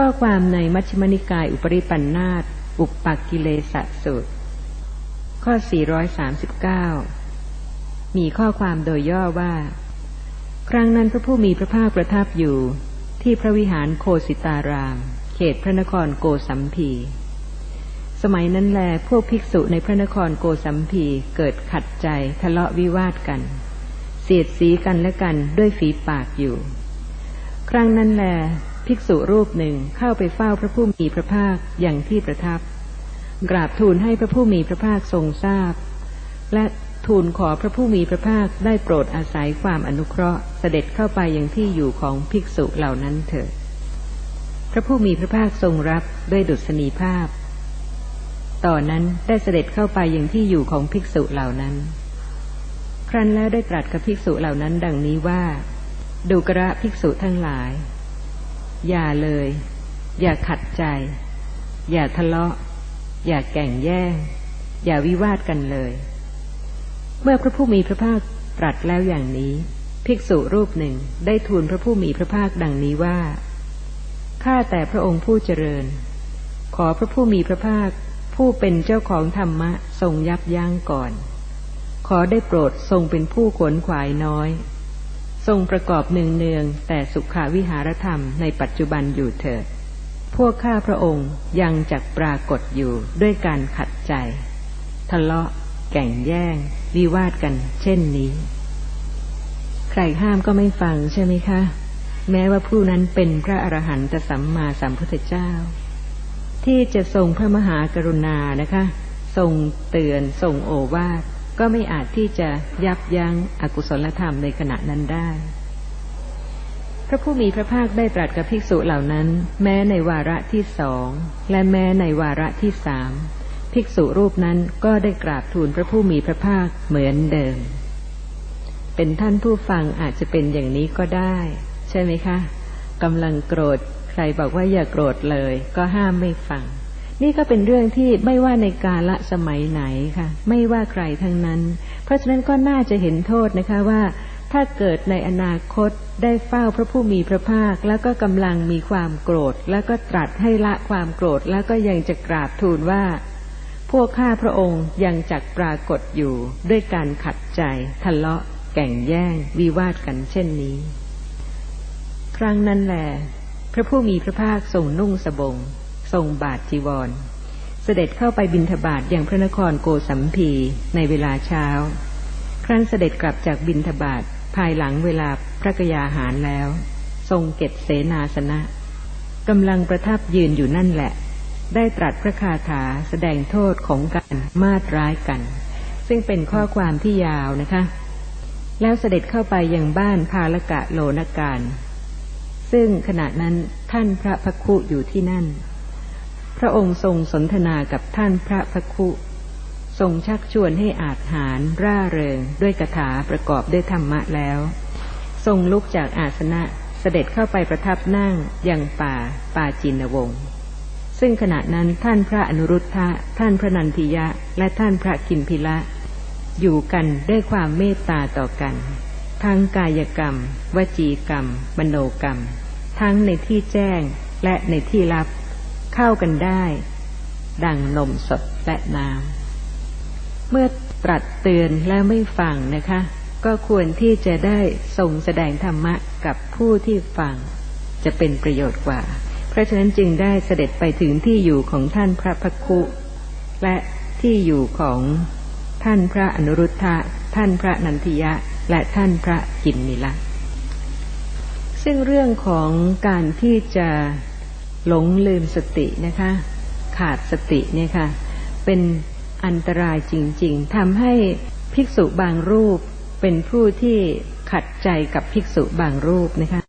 ข้อความในมัชฌิมนิกายอุปริปันธาตอุปปักกิเลสสูตร ข้อ 439 มีข้อความโดยย่อว่า ครั้งนั้นพระผู้มีพระภาคประทับอยู่ที่พระวิหารโคสิตาราม เขตพระนครโกสัมพี สมัยนั้นแลพวกภิกษุในพระนครโกสัมพีเกิดขัดใจทะเลาะวิวาทกัน เสียดสีกันและกันด้วยฝีปากอยู่ ครั้งนั้นแล ภิกษุรูปหนึ่งเข้าไปเฝ้าพระผู้มีพระภาคอย่างที่ประทับ กราบทูลให้พระผู้มีพระภาคทรงทราบ และทูลขอพระผู้มีพระภาคได้โปรดอาศัยความอนุเคราะห์เสด็จเข้าไปยังที่อยู่ของภิกษุเหล่านั้นเถิด พระผู้มีพระภาคทรงรับด้วยดุษณีภาพ ต่อนนั้นได้เสด็จเข้าไปยังที่อยู่ของภิกษุเหล่านั้น ครั้นแล้วได้ตรัสกับภิกษุเหล่านั้นดังนี้ว่า ดูกระภิกษุทั้งหลาย อย่าเลย อย่าขัดใจ อย่าทะเลาะ อย่าแก่งแย่ง อย่าวิวาทกันเลย เมื่อพระผู้มีพระภาคตรัสแล้วอย่างนี้ ภิกษุรูปหนึ่งได้ทูลพระผู้มีพระภาคดังนี้ว่า ข้าแต่พระองค์ผู้เจริญ ขอพระผู้มีพระภาคผู้เป็นเจ้าของธรรมะทรงยับยั้งก่อน ขอได้โปรดทรงเป็นผู้ขวนขวายน้อย ทรงประกอบเนืองเนืองแต่สุขาวิหารธรรมในปัจจุบันอยู่เถิด พวกข้าพระองค์ยังจักปรากฏอยู่ด้วยการขัดใจ ทะเลาะ แก่งแย่ง วิวาทกัน เช่นนี้ ใครห้ามก็ไม่ฟังใช่ไหมคะ แม้ว่าผู้นั้นเป็นพระอรหันตสัมมาสัมพุทธเจ้า ที่จะทรงพระมหากรุณานะคะ ทรงเตือนทรงโอวาท ก็ไม่อาจที่จะยับยั้งอกุศลธรรมในขณะนั้นได้ พระผู้มีพระภาคได้ตรัสกับภิกษุเหล่านั้น แม้ในวาระที่สองและแม้ในวาระที่สามภิกษุรูปนั้นก็ได้กราบทูลพระผู้มีพระภาคเหมือนเดิม เป็นท่านผู้ฟังอาจจะเป็นอย่างนี้ก็ได้ ใช่ไหมคะกำลังโกรธ ใครบอกว่าอย่าโกรธเลย ก็ห้ามไม่ฟัง นี่ก็เป็นเรื่องที่ไม่ว่าในกาละสมัยไหนค่ะ ไม่ว่าใครทั้งนั้น เพราะฉะนั้นก็น่าจะเห็นโทษนะคะว่า ถ้าเกิดในอนาคตได้เฝ้าพระผู้มีพระภาค แล้วก็กำลังมีความโกรธ แล้วก็ตรัสให้ละความโกรธแล้วก็ยังจะกราบทูลว่า พวกข้าพระองค์ยังจักปรากฏอยู่ด้วยการขัดใจทะเลาะ แก่งแย่ง วิวาทกันเช่นนี้ ครั้งนั้นแหละพระผู้มีพระภาคทรงนุ่งสบง ทรงบาทจีวร เสด็จเข้าไปบินทบาทอย่างพระนครโกสัมพีในเวลาเช้า ครั้นเสด็จกลับจากบินทบาทภายหลังเวลาพระกยาหารแล้ว ทรงเก็บเสนาสนะกำลังประทับยืนอยู่นั่นแหละ ได้ตรัสพระคาถาแสดงโทษของการมาดร้ายกัน ซึ่งเป็นข้อความที่ยาวนะคะ แล้วเสด็จเข้าไปยังบ้านพาลกะโลนการ ซึ่งขณะนั้นท่านพระพักคุอยู่ที่นั่น พระองค์ทรงสนทนากับท่านพระพคุทรงชักชวนให้อาจหารร่าเริงด้วยกถาประกอบด้วยธรรมะแล้ว ทรงลุกจากอาสนะเสด็จเข้าไปประทับนั่งยังป่าป่าจินวง ซึ่งขณะนั้นท่านพระอนุรุทธะ ท่านพระนันทิยะ และท่านพระกินพิละ อยู่กันด้วยความเมตตาต่อกัน ทั้งกายกรรม วจีกรรม มโนกรรม ทั้งในที่แจ้งและในที่ลับ เข้ากันได้ ดังนมสดและน้ำเมื่อตรัสเตือนแล้วไม่ฟังนะคะ ก็ควรที่จะได้ทรงแสดงธรรมะกับผู้ที่ฟัง จะเป็นประโยชน์กว่า เพราะฉะนั้นจึงได้เสด็จไปถึงที่อยู่ของท่านพระพักคุและที่อยู่ของท่านพระอนุรุทธะท่านพระนันทิยะและท่านพระกินนิละซึ่งเรื่องของการที่จะ หลงลืมสตินะคะ ขาดสติเนี่ยค่ะ เป็นอันตรายจริง ๆทำให้ภิกษุบางรูปเป็นผู้ที่ขัดใจกับภิกษุบางรูปนะคะ